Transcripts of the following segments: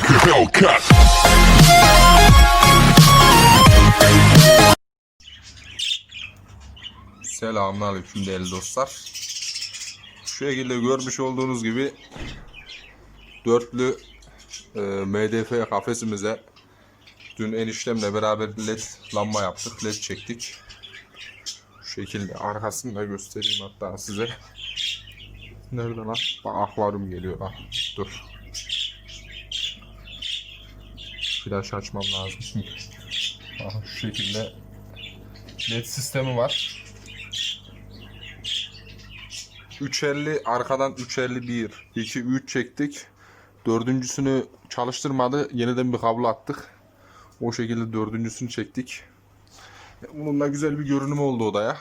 like a Hellcat. Selamünaleyküm değerli dostlar. Şu şekilde görmüş olduğunuz gibi dörtlü e, MDF kafesimize dün eniştemle beraber led lamba yaptık. Led çektik. Şu şekilde arkasını da göstereyim hatta size. Nerede lan? Bak akvaryum geliyor. Ah, dur. Flash açmam lazım. Aha, şu şekilde led sistemi var. 350 arkadan 351 2 3 çektik. Dördüncüsünü çalıştırmadı. Yeniden bir kablo attık. O şekilde dördüncüsünü çektik. Bunun da güzel bir görünümü oldu odaya.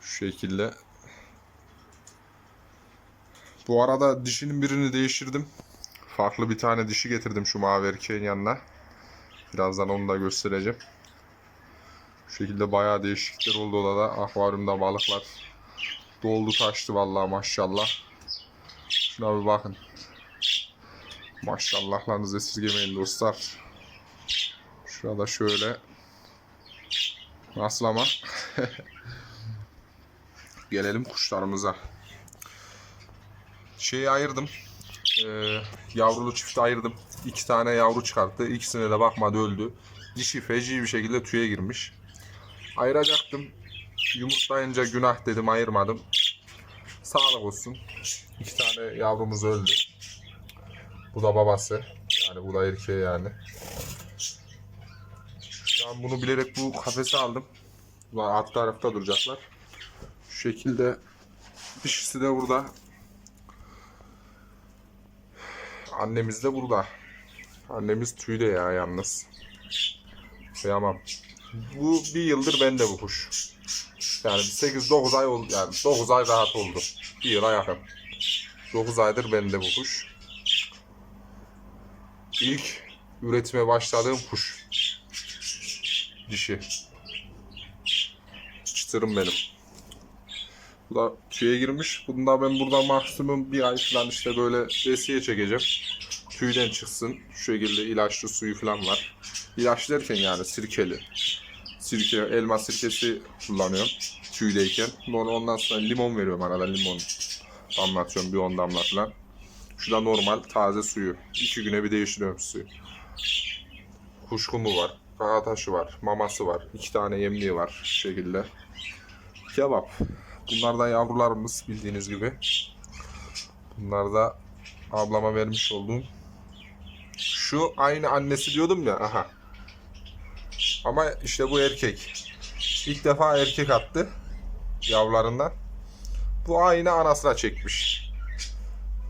Şu şekilde. Bu arada dişinin birini değiştirdim. Farklı bir tane dişi getirdim şu mavi erkeğin yanına. Birazdan onu da göstereceğim. Şu şekilde bayağı değişiklikler oldu odada. Akvaryumda balıklar doldu taştı vallahi maşallah. Şuna bir bakın. Maşallahlarınızı esirgemeyin dostlar. Şurada şöyle. Nasıl ama? Gelelim kuşlarımıza. Şeyi ayırdım. Ee, yavrulu çifti ayırdım. İki tane yavru çıkarttı. İkisine de bakmadı öldü. Dişi feci bir şekilde tüye girmiş. Ayıracaktım. Yumurtlayınca günah dedim ayırmadım. Sağlık olsun. İki tane yavrumuz öldü. Bu da babası. Yani bu da erkeği yani. Ben bunu bilerek bu kafese aldım. Bunlar alt tarafta duracaklar. Şu şekilde dişisi de burada. Annemiz de burada. Annemiz tüyde ya yalnız. Kıyamam. Bu bir yıldır bende bu kuş. Yani 8-9 ay oldu yani 9 ay rahat oldu. Bir yıla yakın. 9 aydır bende bu kuş. İlk üretime başladığım kuş. Dişi. Çıtırım benim. Bu da tüye girmiş. Bunu da ben burada maksimum bir ay falan işte böyle besiye çekeceğim. Tüyden çıksın. Şu şekilde ilaçlı suyu falan var. İlaç derken yani sirkeli sirke, elma sirkesi kullanıyorum tüydeyken. Sonra ondan sonra limon veriyorum arada limon damlatıyorum bir 10 damla falan. Şu da normal taze suyu. İki güne bir değiştiriyorum suyu. Kuşkumu var, kara taşı var, maması var, iki tane yemliği var şu şekilde. Kebap. Bunlar da yavrularımız bildiğiniz gibi. Bunlar da ablama vermiş olduğum. Şu aynı annesi diyordum ya. Aha. Ama işte bu erkek. İlk defa erkek attı yavrularından. Bu aynı anasına çekmiş.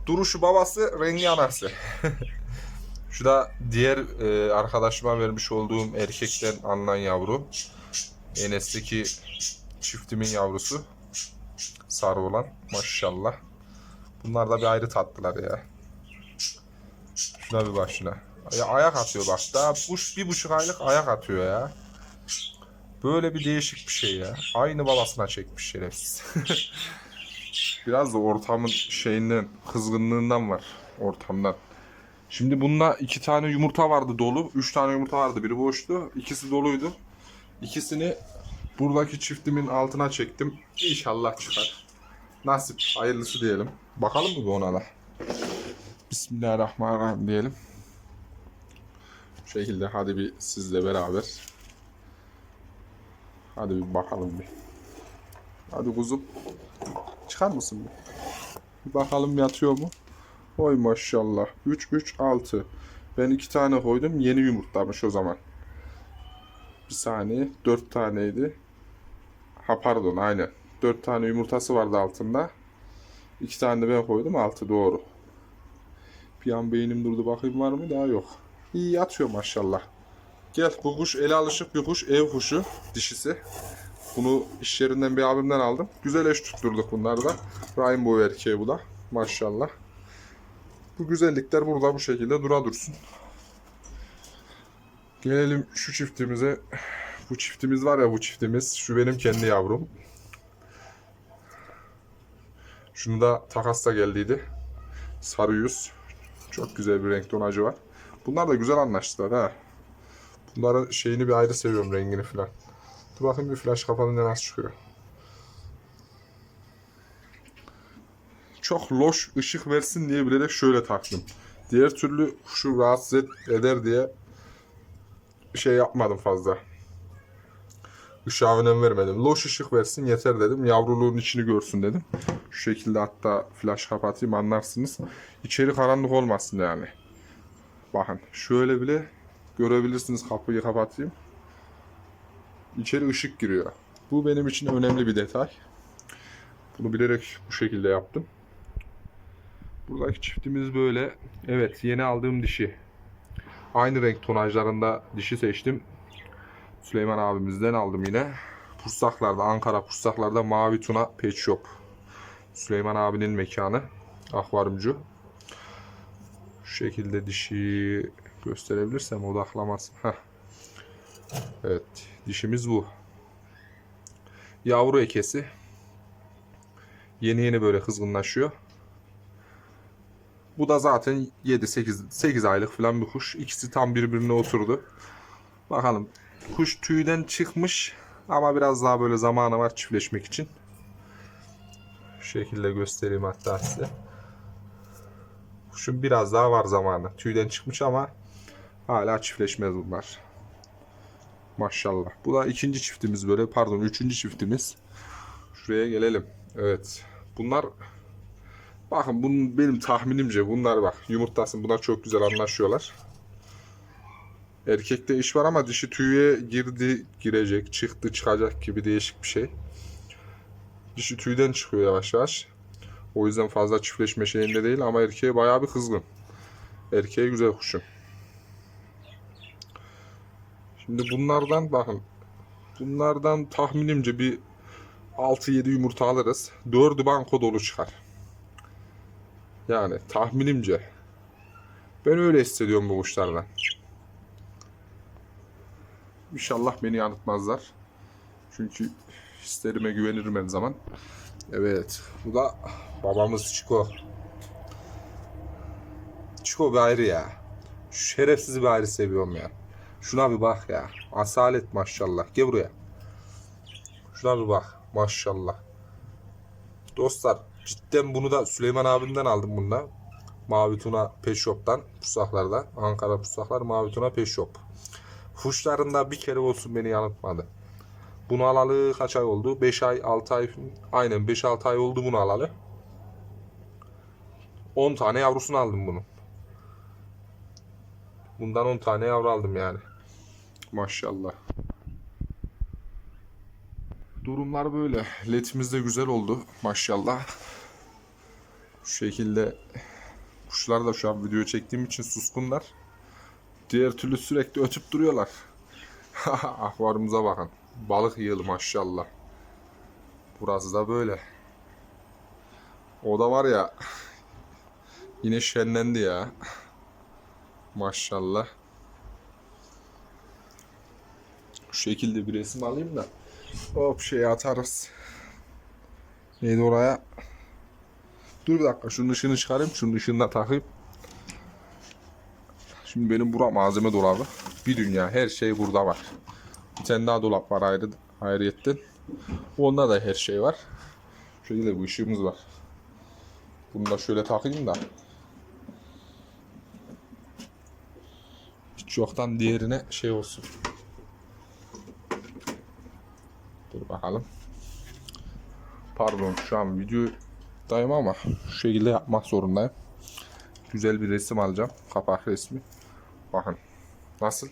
Duruşu babası, rengi anası. Şu da diğer e, arkadaşıma vermiş olduğum erkekten alınan yavru. Enes'teki çiftimin yavrusu. Sarı olan maşallah. Bunlar da bir ayrı tatlılar ya. Şuna bir bak şuna. Ya ayak atıyor bak. Daha buş, bir buçuk aylık ayak atıyor ya. Böyle bir değişik bir şey ya. Aynı babasına çekmiş şerefsiz. Biraz da ortamın şeyinden, kızgınlığından var. Ortamdan. Şimdi bunda iki tane yumurta vardı dolu. Üç tane yumurta vardı. Biri boştu. İkisi doluydu. İkisini buradaki çiftimin altına çektim. İnşallah çıkar. Nasip. Hayırlısı diyelim. Bakalım mı bir ona da? Bismillahirrahmanirrahim diyelim. Bu şekilde hadi bir sizle beraber. Hadi bir bakalım bir. Hadi kuzum. Çıkar mısın bir? Bir bakalım yatıyor mu? Oy maşallah. 3 3 6. Ben iki tane koydum. Yeni yumurtlamış o zaman. Bir saniye. 4 taneydi. Ha pardon aynen. 4 tane yumurtası vardı altında. İki tane de ben koydum. 6 doğru. Bir an beynim durdu. Bakayım var mı? Daha yok. İyi yatıyor maşallah. Gel bu kuş ele alışık bir kuş. Ev kuşu. Dişisi. Bunu iş yerinden bir abimden aldım. Güzel eş tutturduk bunları da. Rainbow erkeği bu da. Maşallah. Bu güzellikler burada bu şekilde dura dursun. Gelelim şu çiftimize. Bu çiftimiz var ya bu çiftimiz. Şu benim kendi yavrum. Şunu da takasla geldiydi. Sarı yüz. Çok güzel bir renk tonajı var. Bunlar da güzel anlaştılar ha. Bunların şeyini bir ayrı seviyorum rengini falan. Dur bakayım bir flash kapanınca nasıl çıkıyor. Çok loş ışık versin diye bilerek şöyle taktım. Diğer türlü şu rahatsız eder diye şey yapmadım fazla. Işığa önem vermedim. Loş ışık versin yeter dedim. Yavruluğun içini görsün dedim. Şu şekilde hatta flash kapatayım anlarsınız. İçeri karanlık olmasın yani. Bakın şöyle bile görebilirsiniz kapıyı kapatayım. İçeri ışık giriyor. Bu benim için önemli bir detay. Bunu bilerek bu şekilde yaptım. Buradaki çiftimiz böyle. Evet yeni aldığım dişi. Aynı renk tonajlarında dişi seçtim. Süleyman abimizden aldım yine. Pursaklar'da, Ankara Pursaklar'da Mavi Tuna Pet Shop. Süleyman abinin mekanı. Akvaryumcu. Şu şekilde dişi gösterebilirsem odaklamasın. Heh. Evet, dişimiz bu. Yavru ekesi. Yeni yeni böyle kızgınlaşıyor. Bu da zaten 7-8 8 aylık falan bir kuş. İkisi tam birbirine oturdu. Bakalım. Kuş tüyden çıkmış ama biraz daha böyle zamanı var çiftleşmek için. Şu şekilde göstereyim hatta size. Kuşun biraz daha var zamanı. Tüyden çıkmış ama hala çiftleşmez bunlar. Maşallah. Bu da ikinci çiftimiz böyle. Pardon üçüncü çiftimiz. Şuraya gelelim. Evet. Bunlar bakın bunun benim tahminimce bunlar bak yumurtlasın bunlar çok güzel anlaşıyorlar. Erkekte iş var ama dişi tüye girdi, girecek, çıktı, çıkacak gibi değişik bir şey. Dişi tüyden çıkıyor yavaş yavaş. O yüzden fazla çiftleşme şeyinde değil ama erkeğe bayağı bir kızgın. Erkeğe güzel kuşum. Şimdi bunlardan bakın. Bunlardan tahminimce bir 6-7 yumurta alırız. 4'ü banko dolu çıkar. Yani tahminimce. Ben öyle hissediyorum bu kuşlardan. İnşallah beni yanıltmazlar. Çünkü hislerime güvenirim her zaman. Evet. Bu da babamız Çiko. Çiko bir ayrı ya. Şu şerefsiz bir ayrı seviyorum ya. Şuna bir bak ya. Asalet maşallah. Gel buraya. Şuna bir bak. Maşallah. Dostlar cidden bunu da Süleyman abimden aldım bunda. Mavi Tuna Pet pusaklarda. Ankara pusaklar Mavi Tuna Pet. Kuşlarında bir kere olsun beni yanıltmadı. Bunu alalı kaç ay oldu? 5 ay, 6 ay. Aynen 5-6 ay oldu bunu alalı. 10 tane yavrusunu aldım bunun. Bundan 10 tane yavru aldım yani. Maşallah. Durumlar böyle. Letimiz de güzel oldu. Maşallah. Şu şekilde kuşlar da şu an video çektiğim için suskunlar. Diğer türlü sürekli ötüp duruyorlar. Akvaryumuza bakın. Balık yığılı maşallah. Burası da böyle. O da var ya yine şenlendi ya. Maşallah. Şu şekilde bir resim alayım da hop şey atarız. Neydi oraya? Dur bir dakika şunun ışığını çıkarayım. Şunun ışığını da takayım. Şimdi benim bura malzeme dolabı. Bir dünya her şey burada var. Bir tane daha dolap var ayrı, ayrıyetten. Onda da her şey var. Şöyle bu ışığımız var. Bunu da şöyle takayım da. Hiç yoktan diğerine şey olsun. Dur bakalım. Pardon şu an videodayım ama şu şekilde yapmak zorundayım. Güzel bir resim alacağım. Kapak resmi. Bakın. Nasıl?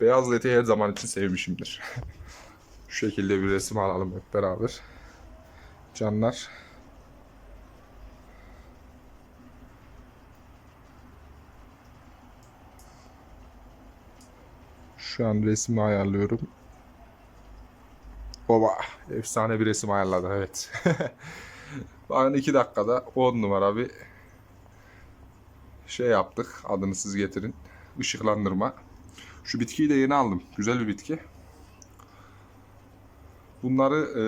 Beyaz leti her zaman için sevmişimdir. Şu şekilde bir resim alalım hep beraber. Canlar. Şu an resmi ayarlıyorum. Baba efsane bir resim ayarladı evet. Bakın iki dakikada 10 numara bir şey yaptık. Adını siz getirin. Işıklandırma. Şu bitkiyi de yeni aldım. Güzel bir bitki. Bunları e,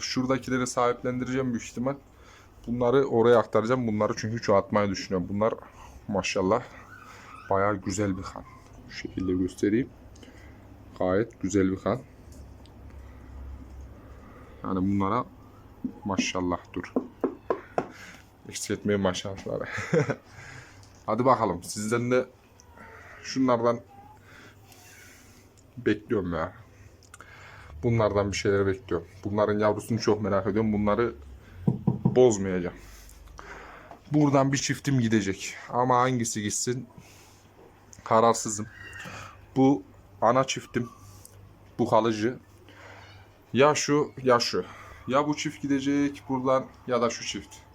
şuradakileri sahiplendireceğim büyük ihtimal. Bunları oraya aktaracağım. Bunları çünkü çoğaltmayı düşünüyorum. Bunlar maşallah bayağı güzel bir kan. Şu şekilde göstereyim. Gayet güzel bir kan. Yani bunlara maşallah dur. Eksik etmeyin maşallahları. Hadi bakalım. Sizden de şunlardan bekliyorum ya. Bunlardan bir şeyler bekliyorum. Bunların yavrusunu çok merak ediyorum. Bunları bozmayacağım. Buradan bir çiftim gidecek. Ama hangisi gitsin kararsızım. Bu ana çiftim. Bu kalıcı. Ya şu ya şu. Ya bu çift gidecek buradan ya da şu çift.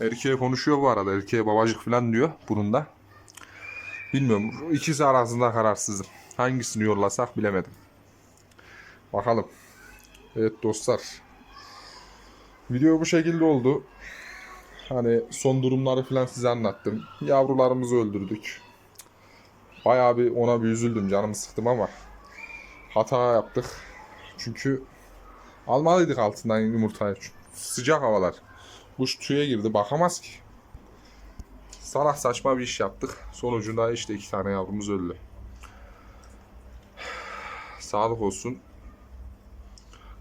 Erkeğe konuşuyor bu arada. Erkeğe babacık falan diyor bunun da. Bilmiyorum. İkisi arasında kararsızım. Hangisini yollasak bilemedim. Bakalım. Evet dostlar. Video bu şekilde oldu. Hani son durumları falan size anlattım. Yavrularımızı öldürdük. Bayağı bir ona bir üzüldüm. Canımı sıktım ama hata yaptık. Çünkü almalıydık altından yumurtayı. Sıcak havalar. Kuş tüye girdi. Bakamaz ki. Salak saçma bir iş yaptık. Sonucunda işte iki tane yavrumuz öldü. Sağlık olsun.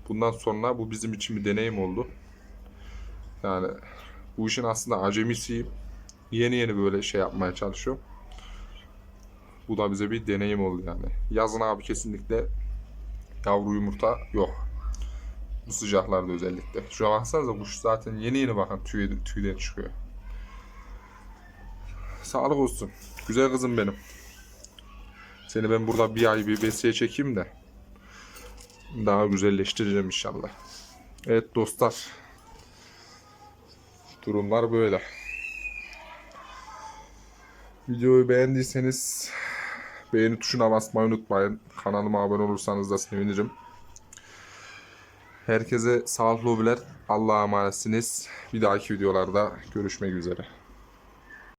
Bundan sonra bu bizim için bir deneyim oldu. Yani bu işin aslında acemisiyim. Yeni yeni böyle şey yapmaya çalışıyorum. Bu da bize bir deneyim oldu yani. Yazın abi kesinlikle yavru yumurta yok. Bu sıcaklarda özellikle. Şuna baksanıza kuş zaten yeni yeni bakın tüy, tüyden çıkıyor. Sağlık olsun. Güzel kızım benim. Seni ben burada bir ay bir besiye çekeyim de daha güzelleştireceğim inşallah. Evet dostlar. Durumlar böyle. Videoyu beğendiyseniz beğeni tuşuna basmayı unutmayın. Kanalıma abone olursanız da sevinirim. Herkese sağlıklı hobiler. Allah'a emanetsiniz. Bir dahaki videolarda görüşmek üzere.